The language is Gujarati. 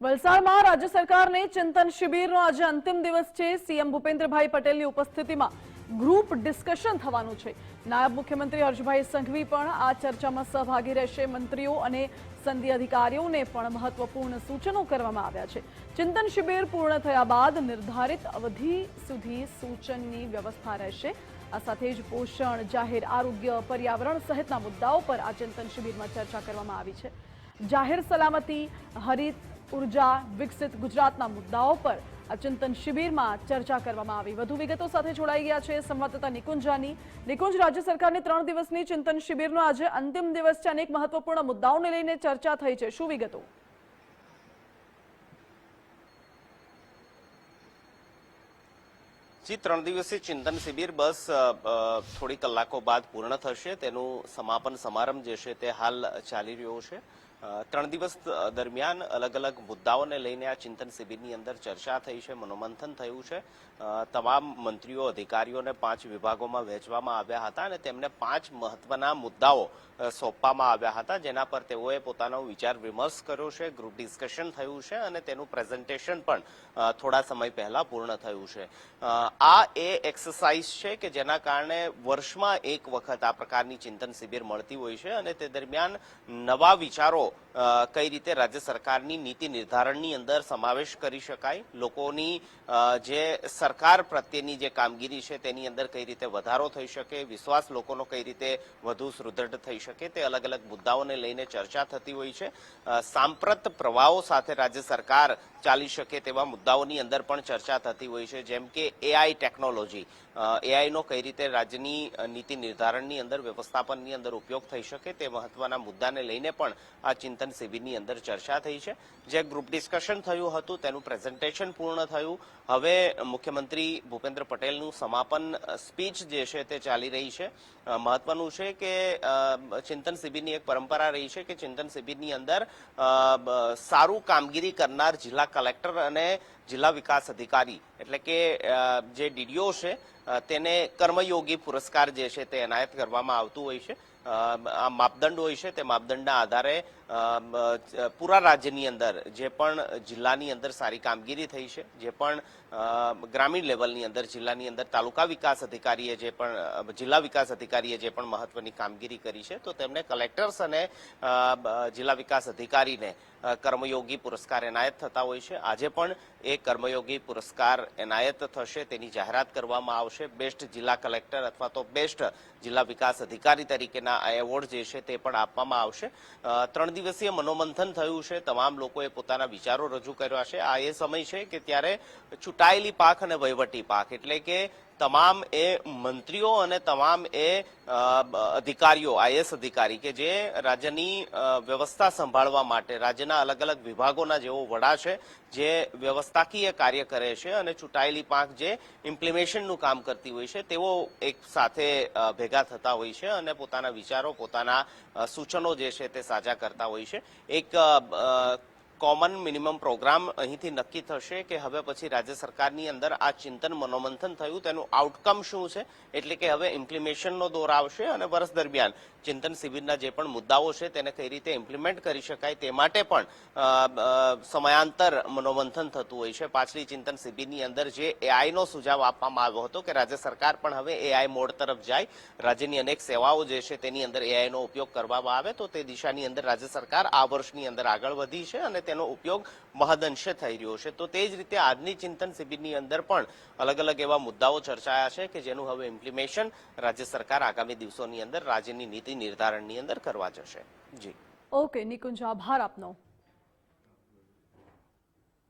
વલસાડમાં રાજ્ય સરકારની ચિંતન શિબિરનો આજે અંતિમ દિવસ છે. સીએમ ભૂપેન્દ્રભાઈ પટેલની ઉપસ્થિતિમાં ગ્રુપ ડિસ્કશન થવાનું છે. નાયબ મુખ્યમંત્રી હર્ષભાઈ સંઘવી પણ આ ચર્ચામાં સહભાગી રહેશે. મંત્રીઓ અને સંધિ અધિકારીઓને પણ મહત્વપૂર્ણ સૂચનો કરવામાં આવ્યા છે. ચિંતન શિબિર પૂર્ણ થયા બાદ નિર્ધારિત અવધિ સુધી સૂચનની વ્યવસ્થા રહેશે. આ સાથે જ પોષણ, જાહેર આરોગ્ય, પર્યાવરણ સહિતના મુદ્દાઓ પર આ ચિંતન શિબિરમાં ચર્ચા કરવામાં આવી છે. જાહેર સલામતી, હરિત ઊર્જા, વિકસિત ગુજરાતના મુદ્દાઓ પર આ ચિંતન શિબિરમાં ચર્ચા કરવામાં આવી. વધુ વિગતો સાથે જોડાઈ ગયા છે સંવાદદાતા નિકુંજાની નિકુંજ, રાજ્ય સરકારની ત્રણ દિવસની ચિંતન શિબિરનો આજે અંતિમ દિવસ છે અનેક મહત્વપૂર્ણ મુદ્દાઓને લઈને ચર્ચા થઈ છે. શું વિગતો? જી, ત્રણ દિવસીય ચિંતન શિબિર બસ થોડી કલાકો બાદ પૂર્ણ થશે. તેનું સમાપન સમારંભ જે છે તે હાલ ચાલી રહ્યો છે. ત્રણ દિવસ દરમિયાન અલગ અલગ મુદ્દાઓને લઈને આ ચિંતન શિબિરની અંદર ચર્ચા થઈ છે, મનોમંથન થયું છે. તમામ મંત્રીઓ, અધિકારીઓને પાંચ વિભાગોમાં વહેંચવામાં આવ્યા હતા અને તેમને પાંચ મહત્વના મુદ્દાઓ સોંપવામાં આવ્યા હતા. જેના પર તેઓએ પોતાનો વિચાર વિમર્શ કર્યો છે, ગ્રુપ ડિસ્કશન થયું છે અને તેનું પ્રેઝન્ટેશન પણ થોડા સમય પહેલા પૂર્ણ થયું છે. આ એ એક્સરસાઇઝ છે કે જેના કારણે વર્ષમાં એક વખત આ પ્રકારની ચિંતન શિબિર મળતી હોય છે અને તે દરમિયાન નવા વિચારો કઈ રીતે રાજ્ય સરકારની નીતિ નિર્ધારણની અંદર સમાવેશ કરી શકાય? લોકોની જે સરકાર પ્રત્યેની જે કામગીરી છે તેની અંદર કઈ રીતે વધારો થઈ શકે? વિશ્વાસ લોકોનો કઈ રીતે વધુ સુદૃઢ થઈ શકે? તે અલગ અલગ મુદ્દાઓને લઈને ચર્ચા થતી હોય છે. સાંપ્રત પ્રવાહો સાથે રાજ્ય સરકાર ચાલી શકે તેવા મુદ્દાઓની અંદર પણ ચર્ચા થતી હોય છે, જેમ કે એઆઈ ટેકનોલોજી એઆઈનો કઈ રીતે રાજ્યની નીતિ નિર્ધારણની અંદર, વ્યવસ્થાપનની અંદર ઉપયોગ થઈ શકે તે મહત્વના મુદ્દાને લઈને પણ આ ચિંતન શિબિરની અંદર ચર્ચા થઈ છે. જે ગ્રુપ ડિસ્કશન થયું હતું, તેનું પ્રેઝન્ટેશન પૂર્ણ થયું. હવે મુખ્યમંત્રી ભૂપેન્દ્ર પટેલનું સમાપન સ્પીચ જે છે તે ચાલી રહી છે. મહત્વનું છે કે ચિંતન શિબિરની એક પરંપરા રહી છે કે ચિંતન શિબિરની અંદર સારું કામગીરી કરનાર જિલ્લા કલેક્ટર અને જિલ્લા વિકાસ અધિકારી, એટલે કે જે ડીડીઓ છે તેને કર્મયોગી પુરસ્કાર જે છે તે એનાયત કરવામાં આવતું હોય છે. આ માપદંડ હોય છે તે માપદંડના આધારે પૂરા રાજ્યની અંદર જે પણ જિલ્લાની અંદર સારી કામગીરી થઈ છે, જે પણ ગ્રામીણ લેવલની અંદર, જિલ્લાની અંદર તાલુકા વિકાસ અધિકારીએ જે પણ જિલ્લા વિકાસ અધિકારીએ જે પણ મહત્વની કામગીરી કરી છે, તો તેમને કલેક્ટર્સ અને જિલ્લા વિકાસ અધિકારીને કર્મયોગી પુરસ્કાર એનાયત થતા હોય છે. આજે પણ એ કર્મયોગી પુરસ્કાર એનાયત થશે, તેની જાહેરાત કરવામાં આવશે. બેસ્ટ જિલ્લા કલેક્ટર અથવા તો બેસ્ટ જિલ્લા વિકાસ અધિકારી તરીકેના આ એવોર્ડ જે છે તે પણ આપવામાં આવશે. ત્રણ દિવસીય મનોમંથન થયું છે. તમામ લોકોએ પોતાના વિચારો રજૂ કર્યા છે. આ એ સમય છે કે ત્યારે ચૂંટાયેલી પાક અને વહીવટી પાક એટલે કે તમામ એ મંત્રીઓ અને તમામ એ અધિકારીઓ આઈએસ અધિકારી કે જે રાજ્યની વ્યવસ્થા સંભાળવા માટે રાજ્યના અલગ અલગ વિભાગોના જેઓ વડા છે, જે વ્યવસ્થાકીય કાર્ય કરે છે અને ચૂંટાયેલી પાંખ જે ઇમ્પ્લિમેશનનું કામ કરતી હોય છે, તેઓ એક સાથે ભેગા થતા હોય છે અને પોતાના વિચારો, પોતાના સૂચનો જે છે તે સાજા કરતા હોય છે. એક કોમન મિનિમમ પ્રોગ્રામ અહીંથી નક્કી થશે કે હવે પછી રાજ્ય સરકારની અંદર આ ચિંતન મનોમંથન થયું, તેનું આઉટકમ શું છે? એટલે કે હવે ઇમ્પ્લિમેશનનો દોર આવશે અને વર્ષ દરમિયાન ચિંતન શિબિરના જે પણ મુદ્દાઓ છે તેને કઈ રીતે ઇમ્પ્લિમેન્ટ કરી શકાય તે માટે પણ સમયાંતર મનોમંથન થતું હોય છે. પાછલી ચિંતન શિબિરની અંદર જે એઆઈનો સુઝાવ આપવામાં આવ્યો હતો કે રાજ્ય સરકાર પણ હવે એઆઈ મોડ તરફ જાય, રાજ્યની અનેક સેવાઓ જે છે તેની અંદર એઆઈનો ઉપયોગ કરવામાં આવે, તો તે દિશાની અંદર રાજ્ય સરકાર આ વર્ષની અંદર આગળ વધી છે અને તેનો ઉપયોગ મહદઅંશે થઈ રહ્યો છે. તો તે જ રીતે આજની ચિંતન શિબિરની અંદર પણ અલગ અલગ એવા મુદ્દાઓ ચર્ચાયા છે કે જેનું હવે ઇમ્પ્લિમેશન રાજ્ય સરકાર આગામી દિવસોની અંદર રાજ્યની નીતિ નિર્ધારણની અંદર કરવા જશે. જી. ઓકે નિકુંજ આભાર આપનો.